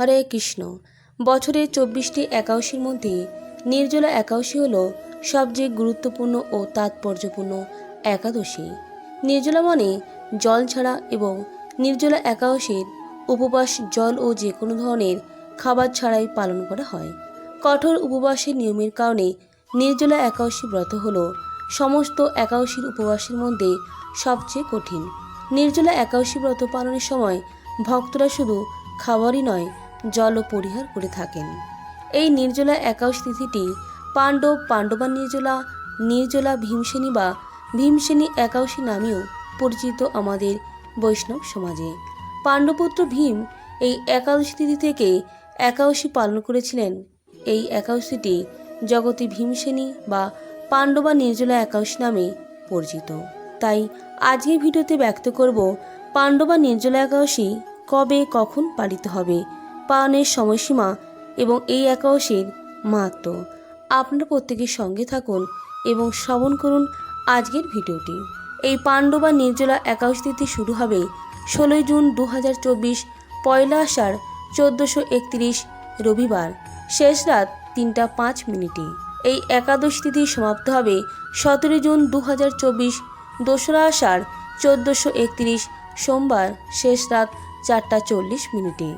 হরে কৃষ্ণ। বছরের চব্বিশটি একাদশীর মধ্যে নির্জলা একাদশী হল সবচেয়ে গুরুত্বপূর্ণ ও তাৎপর্যপূর্ণ একাদশী। নির্জলা মানে জল ছাড়া এবং নির্জলা একাদশীর উপবাস জল ও যে কোনো ধরনের খাবার ছাড়াই পালন করা হয়। কঠোর উপবাসের নিয়মের কারণে নির্জলা একাদশী ব্রত হল সমস্ত একাদশীর উপবাসের মধ্যে সবচেয়ে কঠিন। নির্জলা একাদশী ব্রত পালনের সময় ভক্তরা শুধু খাবারই নয় জলও পরিহার করে থাকেন। এই নির্জলা একাদশী তিথিটি পাণ্ডব পাণ্ডবা নির্জলা নির্জলা ভীমসেনী বা ভীমসেনী একাদশী নামেও পরিচিত আমাদের বৈষ্ণব সমাজে। পাণ্ডপুত্র ভীম এই একাদশী তিথি থেকে একাদশী পালন করেছিলেন। এই একাদশীটি জগতে ভীমসেনী বা পাণ্ডবা নির্জলা একাদশী নামে পরিচিত। তাই আজকের ভিডিওতে ব্যক্ত করব, পাণ্ডবা নির্জলা একাদশী কবে কখন পালিত হবে পালনের সময়সীমা এবং এই একাদশীর মাহাত্ম। আপনারা প্রত্যেকের সঙ্গে থাকুন এবং শ্রবণ করুন আজকের ভিডিওটি। এই পাণ্ডবা নির্জলা একাদশী তিথি শুরু হবে ষোলোই জুন দু হাজার চব্বিশ, পয়লা আষাঢ় চোদ্দোশো একত্রিশ, রবিবার। শেষ রাত তিনটা পাঁচ মিনিটে। এই একাদশ তিথি সমাপ্ত হবে সতেরো জুন দু হাজার চব্বিশ, দোসরা আষাঢ় চোদ্দোশো সোমবার। শেষ রাত চারটা চল্লিশ মিনিটে।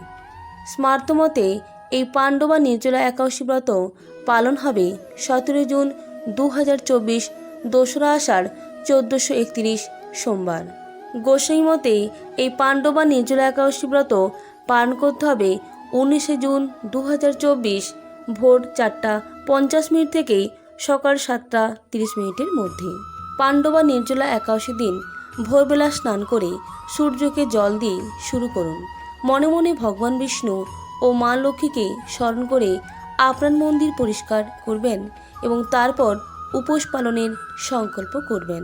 স্মার্তমতে এই পাণ্ডবা নির্জলা একাদশী ব্রত পালন হবে সতেরো জুন দু হাজার চব্বিশ দোসরা আষাঢ় চোদ্দোশো একত্রিশ সোমবার। গোসাই মতে এই পাণ্ডবা নির্জলা একাদশী ব্রত পালন করতে হবে উনিশে জুন দু হাজার চব্বিশ ভোর চারটা পঞ্চাশ মিনিট থেকে সকাল সাতটা তিরিশ মিনিটের মধ্যে। পাণ্ডবা নির্জলা একাদশী দিন ভোরবেলা স্নান করে সূর্যকে জল দিয়ে শুরু করুন। মনে মনে ভগবান বিষ্ণু ও মা লক্ষ্মীকে স্মরণ করে আপনার মন্দির পরিষ্কার করবেন এবং তারপর উপোস পালনের সংকল্প করবেন।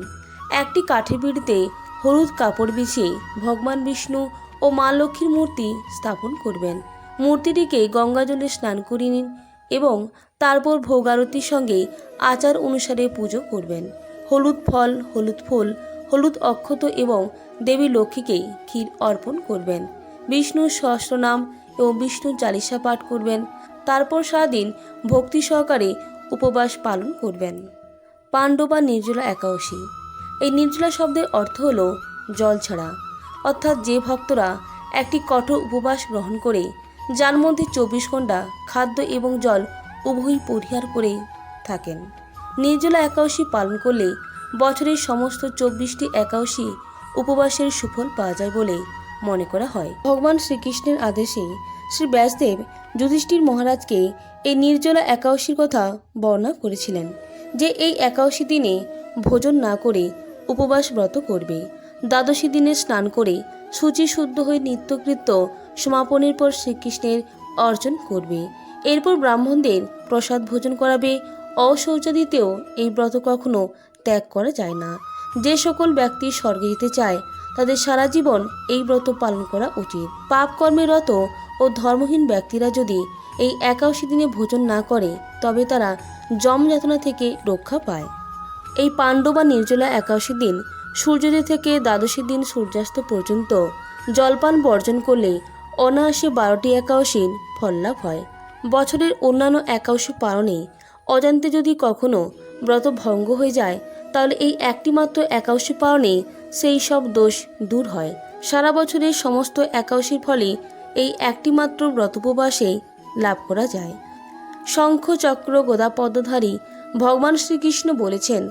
একটি কাঠের বিড়িতে হলুদ কাপড় বিছিয়ে ভগবান বিষ্ণু ও মা লক্ষ্মীর মূর্তি স্থাপন করবেন। মূর্তিটিকে গঙ্গা জলে স্নান করিয়ে নিন এবং তারপর ভোগ আরতির সঙ্গে আচার অনুসারে পুজো করবেন। হলুদ ফল, হলুদ ফুল, হলুদ অক্ষত এবং দেবী লক্ষ্মীকে ক্ষীর অর্পণ করবেন। বিষ্ণুর সহস্রনাম এবং বিষ্ণুর চালিসা পাঠ করবেন। তারপর সারাদিন ভক্তি সহকারে উপবাস পালন করবেন। পাণ্ডবা নির্জলা একাদশী। এই নির্জলা শব্দের অর্থ হল জল ছাড়া। অর্থাৎ যে ভক্তরা একটি কঠোর উপবাস গ্রহণ করে, যার মধ্যে চব্বিশ ঘণ্টা খাদ্য এবং জল উভয়ই পরিহার করে থাকেন। নির্জলা একাদশী পালন করলে বছরের সমস্ত চব্বিশটি একাদশী উপবাসের সুফল পাওয়া যায় বলে মনে করা হয়। ভগবান শ্রীকৃষ্ণের আদেশে শ্রী ব্যাসদেব যুধিষ্ঠির মহারাজকে এই নির্জলা একাদশীর কথা বর্ণনা করেছিলেন, যে এই একাদশী দিনে ভোজন না করে উপবাস ব্রত করবে। দ্বাদশী দিনে স্নান করে সূচি শুদ্ধ হয়ে নিত্যকৃত্য সমাপনের পর শ্রীকৃষ্ণের অর্জন করবে। এরপর ব্রাহ্মণদের প্রসাদ ভোজন করাবে। অশৌচাদিতেও এই ব্রত কখনো ত্যাগ করা যায় না। যে সকল ব্যক্তি স্বর্গে যেতে চায় তাদের সারা জীবন এই ব্রত পালন করা উচিত। পাপ কর্মে রত ও ধর্মহীন ব্যক্তিরা যদি এই একাদশী দিনে ভোজন না করে, তবে তারা জম যাতনা থেকে রক্ষা পায়। এই পাণ্ডবা নির্জলা একাশি দিন সূর্যোদয় থেকে দ্বাদশী দিন সূর্যাস্ত পর্যন্ত জলপান বর্জন করলে অনায়াসে বারোটি একাদশীর ফল লাভ হয়। বছরের অন্যান্য একাদশী পালনে অজান্তে যদি কখনো ব্রত ভঙ্গ হয়ে যায় তাহলে এই একটি মাত্র পালনে সেই সব দোষ দূর হয়। সারা বছরের সমস্ত একাদশীর ফলে এই একটি মাত্র লাভ করা যায়। শঙ্খ চক্র গদা পদ্মধারী ভগবান শ্রীকৃষ্ণ বলেছেন,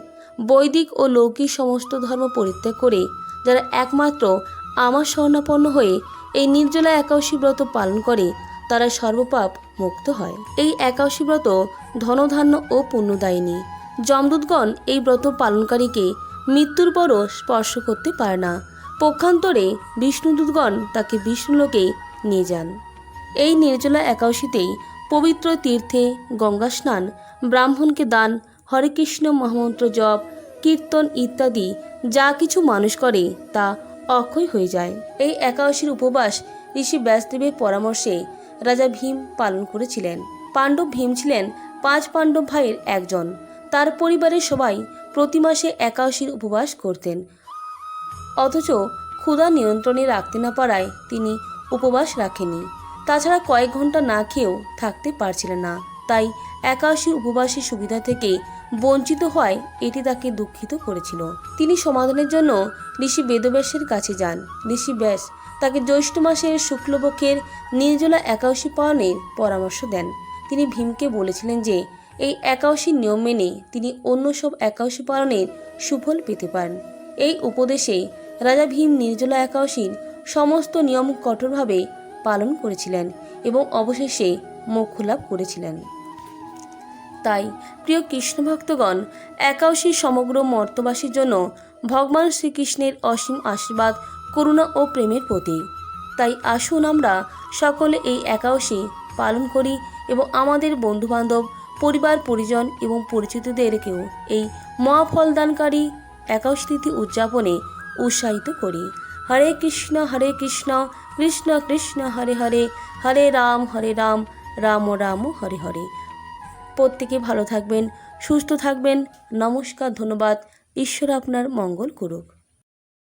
বৈদিক ও লৌকিক সমস্ত ধর্ম পরিত্যাগ করে যারা একমাত্র আমার স্বর্ণাপন্ন হয়ে এই নির্জলা একাদশী ব্রত পালন করে, তারা সর্বপাপ মুক্ত হয়। এই একাদশী ব্রত ধনধান্য ও পুণ্যদায়িনী। যমদূতগণ এই ব্রত পালনকারীকে মৃত্যুর পরও স্পর্শ করতে পারে না। পক্ষান্তরে বিষ্ণুদূতগণ তাকে বিষ্ণুলোকে নিয়ে যান। এই নির্জলা একাদশীতেই পবিত্র তীর্থে গঙ্গা স্নান, ব্রাহ্মণকে দান, হরে কৃষ্ণ মহামন্ত্র জপ, কীর্তন ইত্যাদি যা কিছু মানুষ করে তা অক্ষয় হয়ে যায়। এই একাদশীর উপবাস ঋষি ব্যাসদেবের পরামর্শে রাজা ভীম পালন করেছিলেন। পাণ্ডব ভীম ছিলেন পাঁচ পাণ্ডব ভাইয়ের একজন। তার পরিবারের সবাই প্রতি মাসে একাদশীর উপবাস করতেন। অথচ ক্ষুধা নিয়ন্ত্রণে রাখতে না পারায় তিনি উপবাস রাখেনি তাছাড়া কয়েক ঘণ্টা না খেয়েও থাকতে পারছিলেন না। তাই একাশী উপবাসের সুবিধা থেকে বঞ্চিত হয় এটি তাকে দুঃখিত করেছিল। তিনি সমাধানের জন্য ঋষি বেদব্যাসের কাছে যান। ঋষি ব্যাস তাকে জ্যৈষ্ঠ মাসের শুক্লপক্ষের নির্জলা একাদশী পালনের পরামর্শ দেন। তিনি ভীমকে বলেছিলেন যে এই একাদশীর নিয়ম মেনে তিনি অন্য সব একাদশী পালনের সুফল পেতে পারেন। এই উপদেশে রাজা ভীম নির্জলা একাদশীর সমস্ত নিয়ম কঠোরভাবে পালন করেছিলেন এবং অবশেষে মোক্ষ লাভ করেছিলেন। তাই প্রিয় কৃষ্ণ ভক্তগণ একাদশী সমগ্র মর্তবাসীর জন্য ভগবান শ্রীকৃষ্ণের অসীম আশীর্বাদ, করুণা ও প্রেমের প্রতীক। তাই আসুন আমরা সকলে এই একাদশী পালন করি এবং আমাদের বন্ধুবান্ধব পরিবার, পরিজন এবং পরিচিতদেরকেও এই মহাফলদানকারী একাদশী তিথি উদযাপনে উৎসাহিত করি। হরে কৃষ্ণ হরে কৃষ্ণ কৃষ্ণ কৃষ্ণ, হরে হরে হরে রাম হরে রাম রাম রাম হরে হরে। প্রত্যেকে ভালো থাকবেন, সুস্থ থাকবেন। নমস্কার, ধন্যবাদ। ঈশ্বর আপনার মঙ্গল করুক।